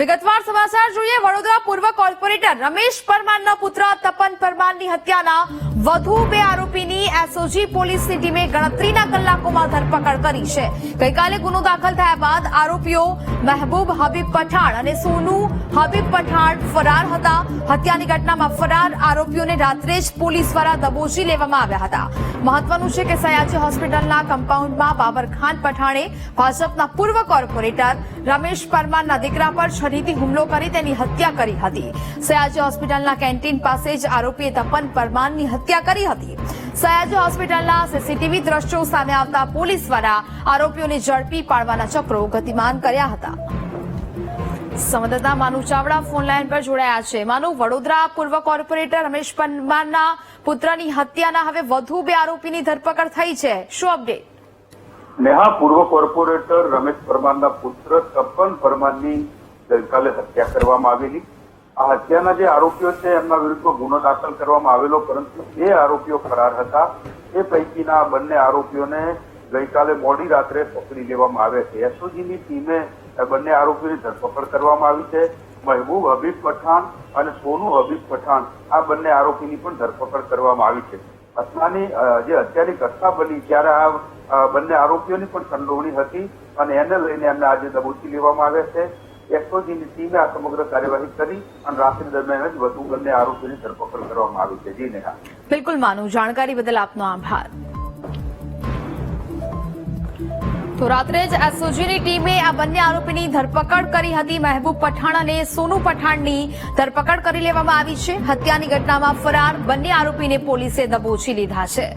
વિગતવાર સમાચાર જોઈએ, વડોદરા પૂર્વ કોર્પોરેટર રમેશ પરમારના પુત્ર તપન પરમારની હત્યાના વધુ બે આરોપીની એસઓજી પોલીસની ટીમે ગણતરીના કલાકોમાં ધરપકડ કરી છે. ગઈકાલે ગુનો દાખલ થયા બાદ આરોપીઓ મહેબૂબ હબીબ પઠાણ અને સોનુ હબીબ પઠાણ ફરાર હતા. હત્યાની ઘટનામાં ફરાર આરોપીઓને રાત્રે જ પોલીસ દ્વારા દબોચી લેવામાં આવ્યા હતા. મહત્વનું છે કે સયાજી હોસ્પિટલના કમ્પાઉન્ડમાં બાબરખાન પઠાણે ભાજપના પૂર્વ કોર્પોરેટર રમેશ પરમારના દીકરા પર છરીથી હુમલો કરી તેની હત્યા કરી હતી. સયાજી હોસ્પિટલના કેન્ટીન પાસે જ આરોપીએ તપન પરમારની હત્યા કરી હતી. સયાજી હોસ્પિટલના સીસીટીવી દ્રશ્યો સામે આવતા પોલીસ દ્વારા આરોપીઓને ઝડપી પાડવાના ચક્રો ગતિમાન કર્યા હતા. સંવાદદાતા માનુ ચાવડા ફોન લાઈન પર જોડાયા છે. માનુ, વડોદરા પૂર્વ કોર્પોરેટર રમેશ પરમારના પુત્રની હત્યાના હવે વધુ બે આરોપીની ધરપકડ થઈ છે. શું અપડેટ? નેહા, પૂર્વ કોર્પોરેટર રમેશ પરમારના પુત્ર તપન પરમારની ગઈકાલે હત્યા કરવામાં આવેલી. આ હત્યાના જે આરોપીઓ છે, એમના વિરુદ્ધ ગુનો દાખલ કરવામાં આવેલો, પરંતુ બે આરોપીઓ ફરાર હતા. એ પૈકીના બંને આરોપીઓને ગઈકાલે મોડી રાત્રે પકડી લેવામાં આવ્યા છે. એસઓજીની ટીમે બંને આરોપીઓની ધરપકડ કરવામાં આવી છે. મહેબૂબ હબીબ પઠાણ અને સોનુ હબીબ પઠાણ આ બંને આરોપીની પણ ધરપકડ કરવામાં આવી છે. ઘટનાની જે અત્યારની ઘટના બની ત્યારે આ બંને આરોપીઓની પણ સંડોવણી હતી અને એને લઈને એમને આજે દબોચી લેવામાં આવ્યા છે. એસઓજીની ટીમે આ સમગ્ર કાર્યવાહી કરી અને રાત્રિ દરમિયાન જ વધુ બંને આરોપીની ધરપકડ કરવામાં આવી છે. જી નેહા. બિલકુલ માનુ જાણકારી બદલ આપનો આભાર. તો રાત્રે જ એસઓજીની ટીમે આ બંને આરોપીની ધરપકડ કરી હતી. મહેબૂબ પઠાણ અને સોનુ પઠાણની ધરપકડ કરી લેવામાં આવી છે. હત્યાની ઘટનામાં ફરાર બંને આરોપીને પોલીસે દબોચી લીધા છે.